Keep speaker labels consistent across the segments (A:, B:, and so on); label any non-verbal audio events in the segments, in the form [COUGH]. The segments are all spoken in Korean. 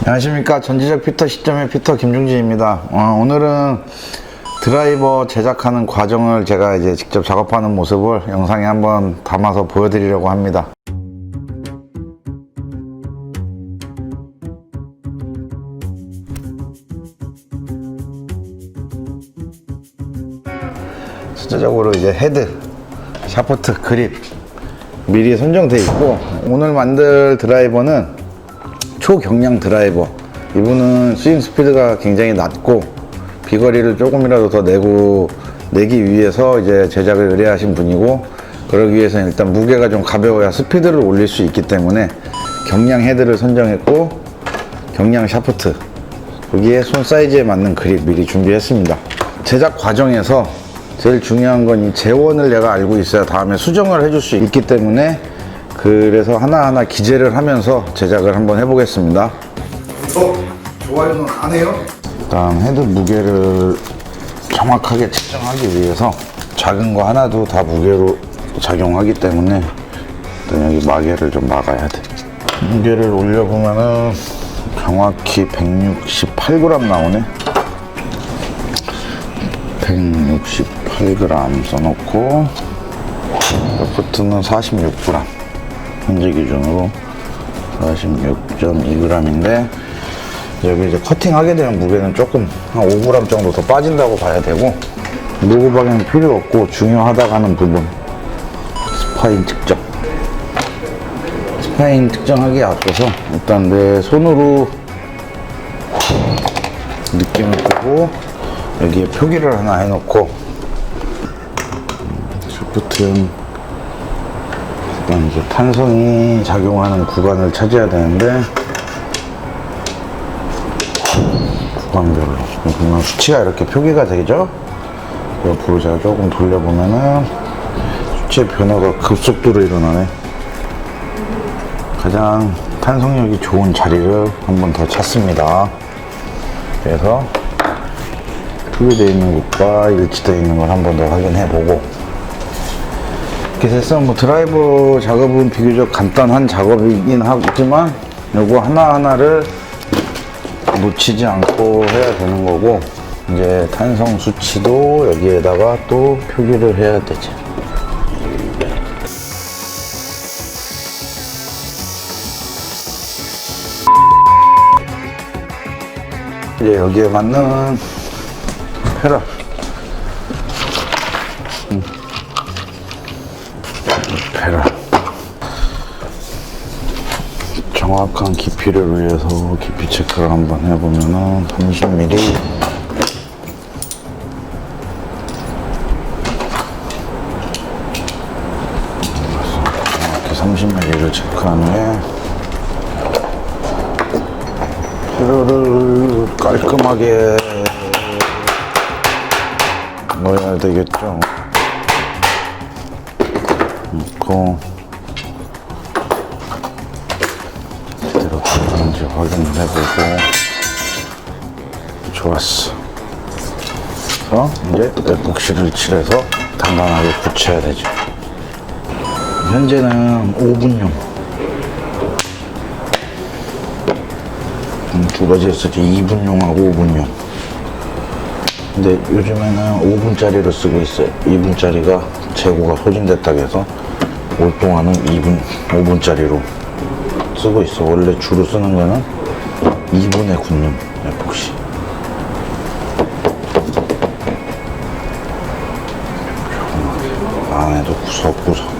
A: 안녕하십니까. 전지적 피터 시점의 피터 김중진입니다. 어, 오늘은 드라이버 제작하는 과정을 제가 이제 직접 작업하는 모습을 영상에 한번 담아서 보여드리려고 합니다. 전체적으로 이제 헤드, 샤프트, 그립 미리 선정돼 있고 오늘 만들 드라이버는 초경량 드라이버. 이분은 스윙 스피드가 굉장히 낮고 비거리를 조금이라도 더 내고 내기 위해서 이제 제작을 의뢰하신 분이고 그러기 위해서는 일단 무게가 좀 가벼워야 스피드를 올릴 수 있기 때문에 경량 헤드를 선정했고 경량 샤프트. 거기에 손 사이즈에 맞는 그립 미리 준비했습니다. 제작 과정에서 제일 중요한 건 이 재원을 내가 알고 있어야 다음에 수정을 해줄 수 있기 때문에 그래서 하나하나 기재를 하면서 제작을 한번 해보겠습니다. 어? 좋아요는 안 해요? 일단 헤드 무게를 정확하게 측정하기 위해서 작은 거 하나도 다 무게로 작용하기 때문에 일단 여기 마개를 좀 막아야 돼. 무게를 올려보면은 정확히 168g 나오네. 168g 써놓고 레프트는 46g 현재 기준으로 46.2g인데 여기 이제 커팅하게 되면 무게는 조금 한 5g 정도 더 빠진다고 봐야 되고 방향 필요 없고 중요하다고 하는 부분 스파인 측정. 스파인 측정하기에 앞서서 일단 내 손으로 느낌을 보고 여기에 표기를 하나 해놓고. 슈프트 는 일단 이제 탄성이 작용하는 구간을 찾아야 되는데 구간별로 보면 수치가 이렇게 표기가 되죠? 옆으로 제가 조금 돌려보면은 수치의 변화가 급속도로 일어나네. 가장 탄성력이 좋은 자리를 한 번 더 찾습니다. 그래서 표기되어 있는 것과 일치되어 있는 걸 한 번 더 확인해 보고 돼서 뭐 드라이버 작업은 비교적 간단한 작업이긴 하지만 요거 하나하나를 놓치지 않고 해야 되는 거고 이제 탄성 수치도 여기에다가 또 표기를 해야 되지 이제 여기에 맞는 페럴 페럴 정확한 깊이를 위해서 깊이 체크를 한번 해보면은 30mm 정확히 30mm를 체크한 후에 페럴을 깔끔하게 넣어야 되겠죠. 넣고 제대로 들어가는지 확인을 해보고. 좋았어. 그래서 이제 에폭시를 칠해서 단단하게 붙여야 되죠. 현재는 5분용. 음, 두 가지 했었지. 2분용하고 5분용. 근데 요즘에는 5분짜리를 쓰고 있어요. 2분짜리가 재고가 소진됐다고 해서 올 동안은 2분 5분짜리로 쓰고 있어. 원래 주로 쓰는 거는 2분에 굽는 에폭시. 안에도 구석구석.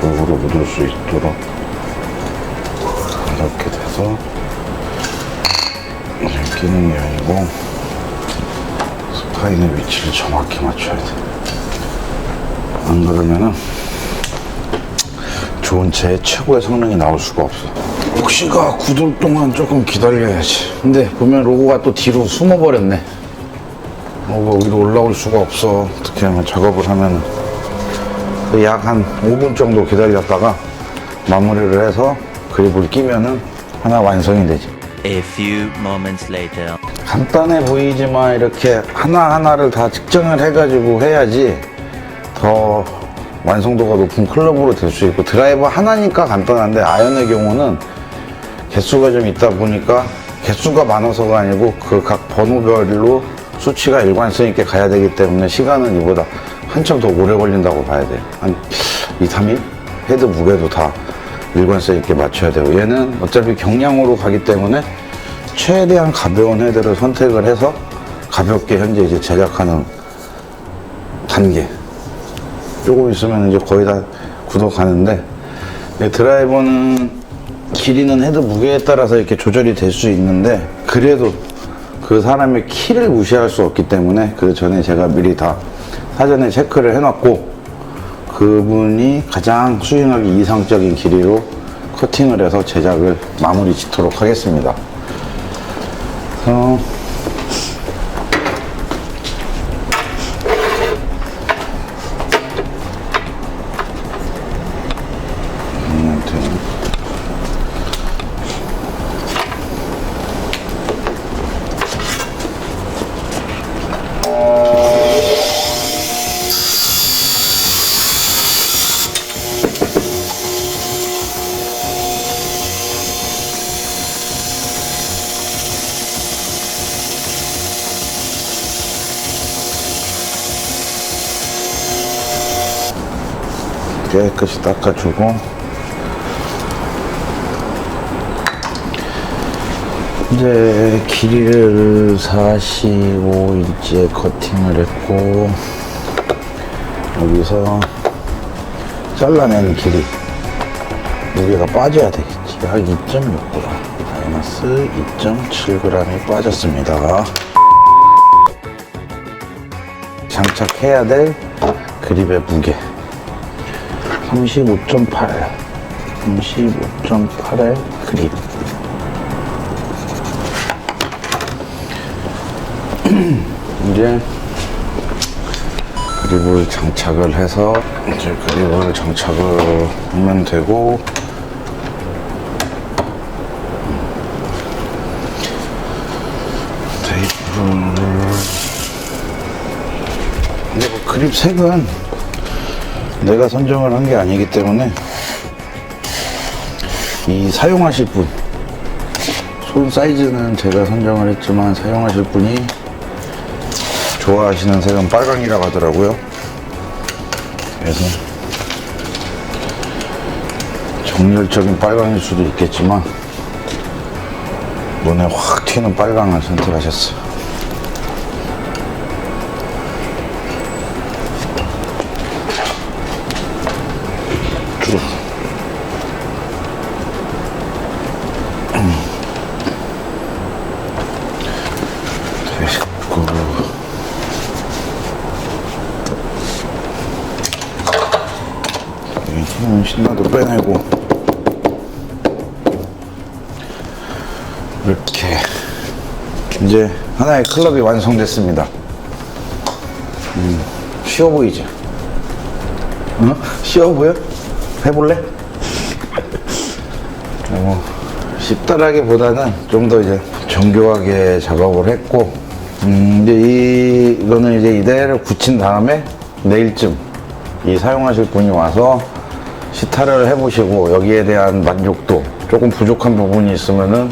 A: 거울을 묻을 수 있도록 이렇게 돼서 게 아니고 스파인의 위치를 정확히 맞춰야 돼. 안 그러면은 좋은 제 최고의 성능이 나올 수가 없어. 혹시가 굳을 동안 조금 기다려야지. 근데 보면 로고가 또 뒤로 숨어버렸네. 로고가 위로 올라올 수가 없어. 어떻게 하면 작업을 하면은. 약한 5분 정도 기다렸다가 마무리를 해서 그립을 끼면은 하나 완성이 되지.
B: A few moments later.
A: 간단해 보이지만 이렇게 하나하나를 다 측정을 해가지고 해야지 더 완성도가 높은 클럽으로 될 수 있고 드라이버 하나니까 간단한데 아연의 경우는 개수가 좀 있다 보니까 개수가 많아서가 아니고 그 각 번호별로 수치가 일관성 있게 가야 되기 때문에 시간은 이보다 한참 더 오래 걸린다고 봐야 돼요. 한 2, 3일? 헤드 무게도 다 일관성 있게 맞춰야 되고 얘는 어차피 경량으로 가기 때문에 최대한 가벼운 헤드를 선택을 해서 가볍게 현재 이제 제작하는 단계. 조금 있으면 이제 거의 다 굳어 가는데 이 드라이버는 길이는 헤드 무게에 따라서 이렇게 조절이 될 수 있는데 그래도 그 사람의 키를 무시할 수 없기 때문에 그 전에 제가 미리 다 사전에 체크를 해놨고 그분이 가장 수행하기 이상적인 길이로 커팅을 해서 제작을 마무리 짓도록 하겠습니다. 어, 깨끗이 닦아주고. 이제 길이를 45인치에 커팅을 했고 여기서 잘라낸 길이 무게가 빠져야 되겠지. 약 2.6g 마이너스 2.7g이 빠졌습니다. 장착해야 될 그립의 무게 35.8 35.8의 그립 이제 그립을 장착을 해서 이제 그립을 장착을 하면 되고 테이프를 근데 뭐 그립 색은 내가 선정을 한 게 아니기 때문에 이 사용하실 분, 손 사이즈는 제가 선정을 했지만 사용하실 분이 좋아하시는 색은 빨강이라고 하더라고요. 그래서 정열적인 빨강일 수도 있겠지만 눈에 확 튀는 빨강을 선택하셨어요. 신나도 빼내고. 이렇게. 이제 하나의 클럽이 완성됐습니다. 음, 쉬워 보이죠? 어? 쉬워 보여? 해볼래? [LAUGHS] 어, 쉽다라기보다는 좀 더 이제 정교하게 작업을 했고, 음, 이제 이, 이거는 이제 이대로 굳힌 다음에 내일쯤 이 사용하실 분이 와서 시타를 해보시고 여기에 대한 만족도 조금 부족한 부분이 있으면은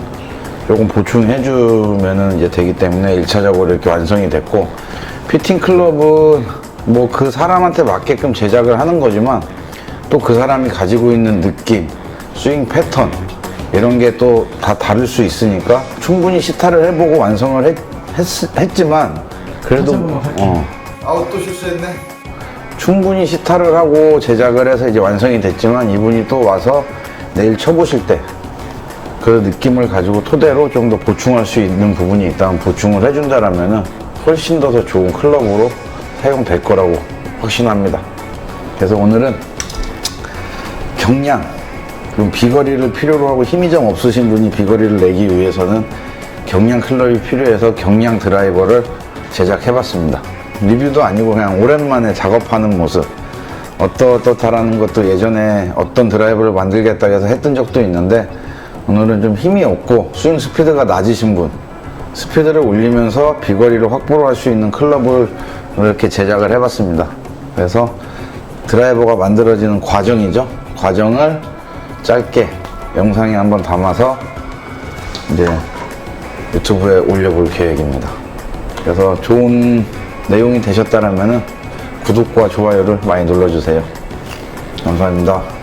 A: 조금 보충해주면은 이제 되기 때문에 1차적으로 이렇게 완성이 됐고, 피팅 클럽은 뭐 그 사람한테 맞게끔 제작을 하는 거지만 또 그 사람이 가지고 있는 느낌, 스윙 패턴 이런 게 또 다 다를 수 있으니까 충분히 시타를 해보고 완성을 했, 지만 그래도 어,
B: 아우 또 실수했네.
A: 충분히 시타를 하고 제작을 해서 이제 완성이 됐지만 이분이 또 와서 내일 쳐보실 때 그 느낌을 가지고 토대로 좀 더 보충할 수 있는 부분이 있다면 보충을 해준다라면은 훨씬 더 더 좋은 클럽으로 사용될 거라고 확신합니다. 그래서 오늘은 경량, 그럼 비거리를 필요로 하고 힘이 좀 없으신 분이 비거리를 내기 위해서는 경량 클럽이 필요해서 경량 드라이버를 제작해봤습니다. 리뷰도 아니고 그냥 오랜만에 작업하는 모습. 어떠어떻다라는 것도 예전에 어떤 드라이버를 만들겠다 해서 했던 적도 있는데 오늘은 좀 힘이 없고 스윙 스피드가 낮으신 분 스피드를 올리면서 비거리를 확보를 할수 있는 클럽을 이렇게 제작을 해봤습니다. 그래서 드라이버가 만들어지는 과정이죠. 과정을 짧게 영상에 한번 담아서 이제 유튜브에 올려볼 계획입니다. 그래서 좋은 내용이 되셨다면 구독과 좋아요를 많이 눌러주세요. 감사합니다.